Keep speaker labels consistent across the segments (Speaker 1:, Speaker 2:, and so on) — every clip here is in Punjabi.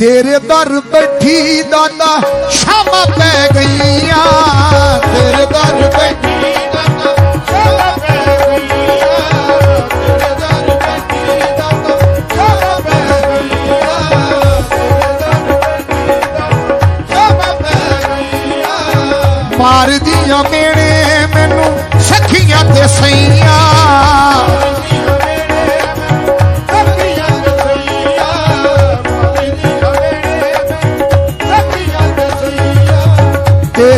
Speaker 1: ਤੇਰੇ ਦਰ ਬੈਠੀ ਦਾਦਾ ਸ਼ਾਮਾਂ ਪੈ ਗਈਆਂ। ਤੇਰੇ ਦਰ ਬੈਠੀ ਦਾਦਾ ਸ਼ਾਮਾਂ ਪੈ ਗਈਆਂ। ਮਾਰਦੀਆਂ ਮੇੜੇ ਮੈਨੂੰ, ਸਖੀਆਂ ਤੇ ਸਈਆਂ।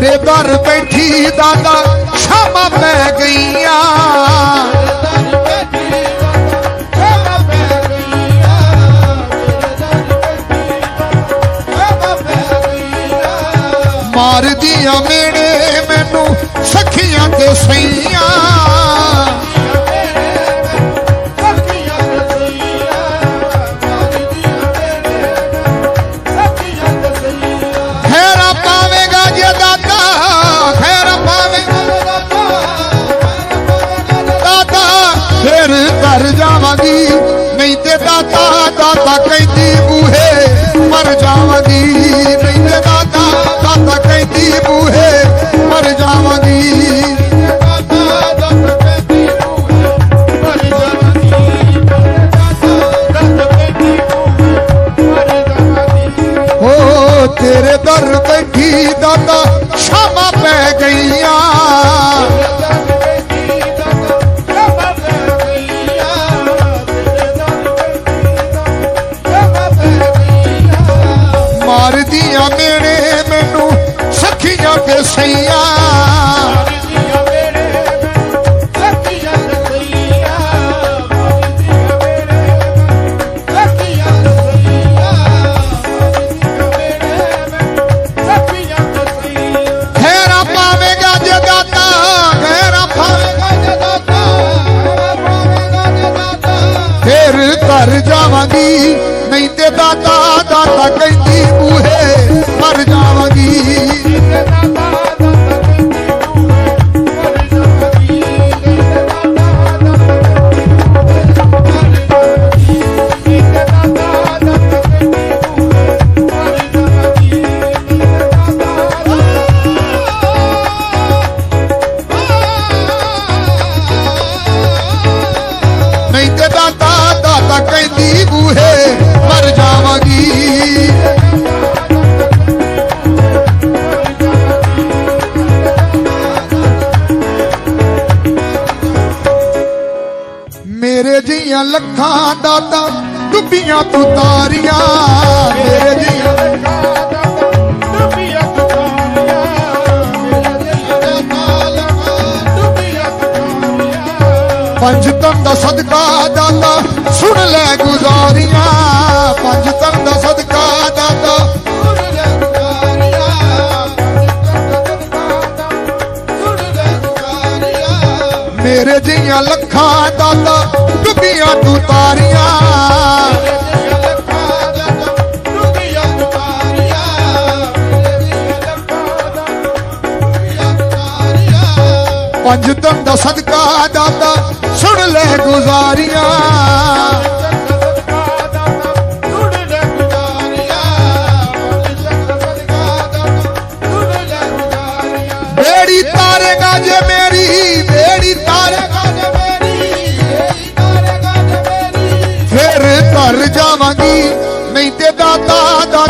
Speaker 1: ਤੇਰੇ ਦਰ ਬੈਠੀ ਦਾਦਾ ਸ਼ਾਮਾਂ ਪੈ ਗਈਆਂ ਦਾਤਾ ਕਹਿੰਦੀ ਬੂਹੇ ਮੇਰੇ ਜੀਆਂ ਲੱਖਾਂ ਦਾਤਾ ਡੁੱਬੀਆਂ ਤੂੰ ਤਾਰੀਆਂ। ਮੇਰੇ ਜੀਆਂ ਪੰਜ ਤਨ ਦਾ ਸਦਕਾ ਦਾਤਾ, ਸੁਣ ਲੈ ਗੁਜ਼ਾਰੀਆਂ। ਮੇਰੇ ਜੀਆਂ ਲੱਖਾਂ ਦਾਤਾ ਡੁੱਬੀਆਂ ਤੂੰ ਤਾਰੀਆਂ। ਪੰਜ ਤਨ ਦਾ ਸਦਕਾ ਦਾਤਾ ਸੁਣ ਲੈ ਗੁਜ਼ਾਰੀਆਂ।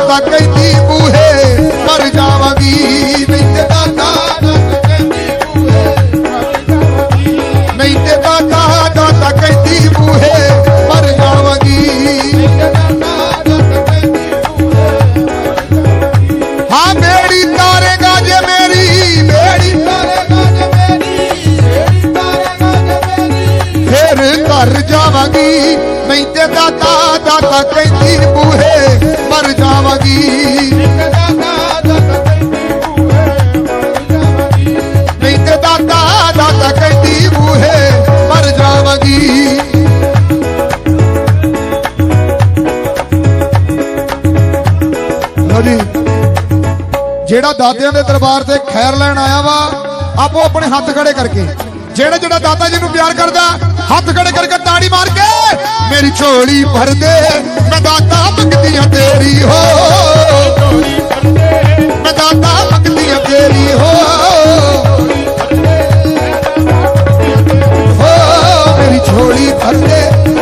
Speaker 1: ਦਾਤਾ ਕਹਿੰਦੀ ਬੂਹੇ ਮਰ ਜਾਵਾਂਗੀ ਜਿਹੜਾ ਦਾਦਿਆਂ ਦੇ ਦਰਬਾਰ ਤੇ ਖੈਰ ਲੈਣ ਆਇਆ ਵਾ, ਆਪੋ ਆਪਣੇ ਹੱਥ ਖੜੇ ਕਰਕੇ। ਜਿਹੜਾ ਜਿਹੜਾ ਦਾਦਾ ਜੀ ਨੂੰ ਪਿਆਰ ਕਰਦਾ, ਹੱਥ ਖੜੇ ਕਰਕੇ ਤਾੜੀ ਮਾਰ ਕੇ, ਮੇਰੀ ਝੋਲੀ ਭਰ ਦੇ, ਮੈਂ ਦਾਦਾ ਮੰਗਦੀਆਂ ਤੇਰੀ ਹੋ। ਮੈਂ ਦਾਤਾ ਮੰਗਦੀਆਂ ਤੇਰੀ ਹੋ। ਹੋ, ਮੇਰੀ ਝੋਲੀ ਭਰ ਦੇ।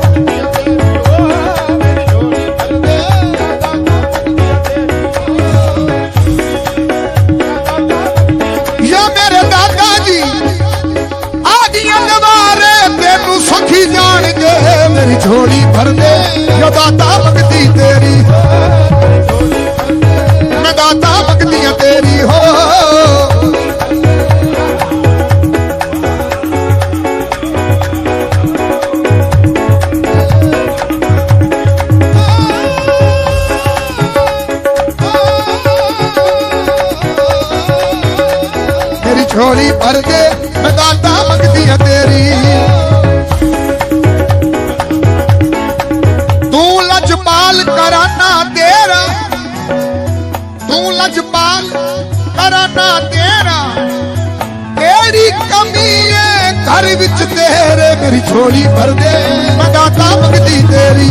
Speaker 1: ਤੈਨੂੰ ਜਾਣਗੇ, ਮੇਰੀ ਝੋਲੀ ਭਰ ਦੇ ਯਾ ਦਾਤਾ ਮੰਗਦੀ ਤੇਰੀ। ਮੈਂ ਦਾਤਾ ਮੰਗਦੀ ਤੇਰੀ, ਹੋ। ਝੋਲੀ ਭਰ ਦੇ ਮੈਂ ਦਾਤਾ ਮੰਗਦੀ ਆ ਤੇਰੀ। ਤੂੰ ਲਜਪਾਲ ਕਰਾਨਾ ਤੇਰਾ ਤੇਰੀ। ਕਮੀ ਏ, ਘਰ ਵਿੱਚ ਤੇਰੇ ਮੇਰੀ ਝੋਲੀ ਭਰ ਦੇ ਮੈਂ ਮੰਗਦੀ ਤੇਰੀ।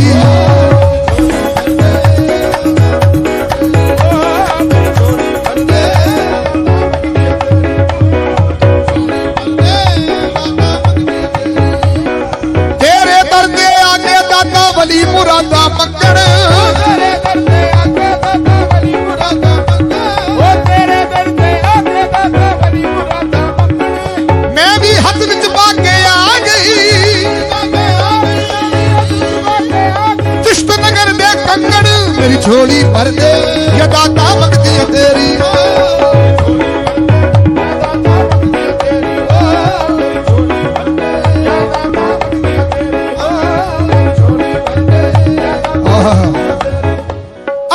Speaker 1: ਝੋਲੀ ਭਰ ਦੇ ਇਹ ਦਾਤਾ ਮੰਗਦੀ ਹੈ ਤੇਰੀ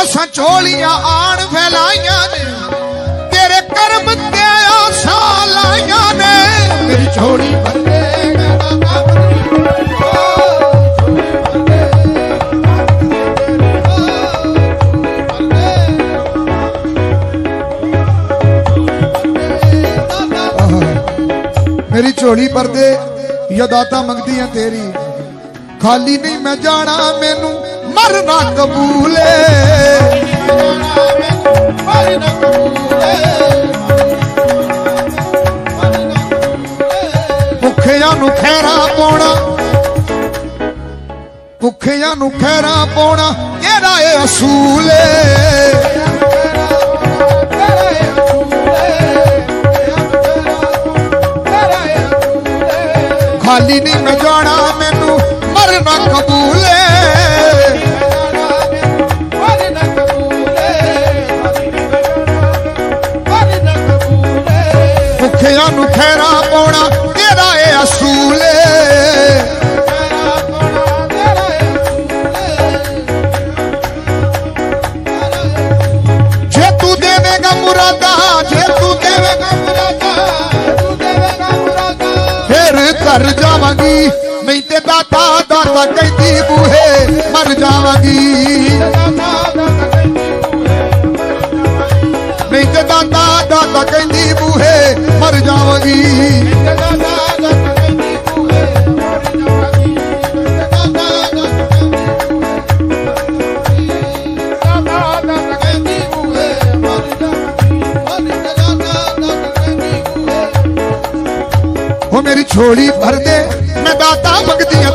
Speaker 1: ਅਸਾਂ ਝੋਲੀਆਂ ਆਣ ਫੈਲਾਈਆਂ ਨੇ, ਤੇਰੇ ਕਰਮ ਤੇ ਆਸਾਂ ਲਾਈਆਂ ਨੇ। ਮੇਰੀ ਝੋਲੀ ਭਰ ਦੇ ਮੇਰੀ ਝੋਲੀ ਪਰਦੇ ਦੇ ਇਹ ਦਾਤਾ ਮੰਗਦੀ ਆ ਤੇਰੀ। ਖਾਲੀ ਨਹੀਂ ਮੈਂ ਜਾਣਾ, ਮੈਨੂੰ ਮਰਨਾ ਕਬੂਲ। ਏ ਭੁੱਖਿਆਂ ਨੂੰ ਖੈਰਾ ਪਾਉਣਾ, ਭੁੱਖਿਆਂ ਨੂੰ ਖੈਰਾ ਪਾਉਣਾ ਕਿਹੜਾ ਏ ਅਸੂਲ ਏ। ਖਾਲੀ ਨਹੀਂ ਮੈਂ ਜਾਣਾ ਮੈਨੂੰ। ਮਰਨਾ ਕਬੂਲ। ਘਰ ਜਾਵਾਂਗੀ। ਨਹੀਂ ਤੇ ਦਾਤਾ ਦਾਤਾ ਕਹਿੰਦੀ ਬੂਹੇ, ਮਰ ਜਾਵਾਂਗੀ। ਨਹੀਂ ਤੇ ਦਾਤਾ ਦਾਤਾ ਕਹਿੰਦੀ ਬੂਹੇ, ਮਰ ਜਾਵਾਂਗੀ। ਝੋਲੀ ਭਰ ਦੇ ਮੈਂ ਦਾਤਾ ਮੰਗਦੀ ਆ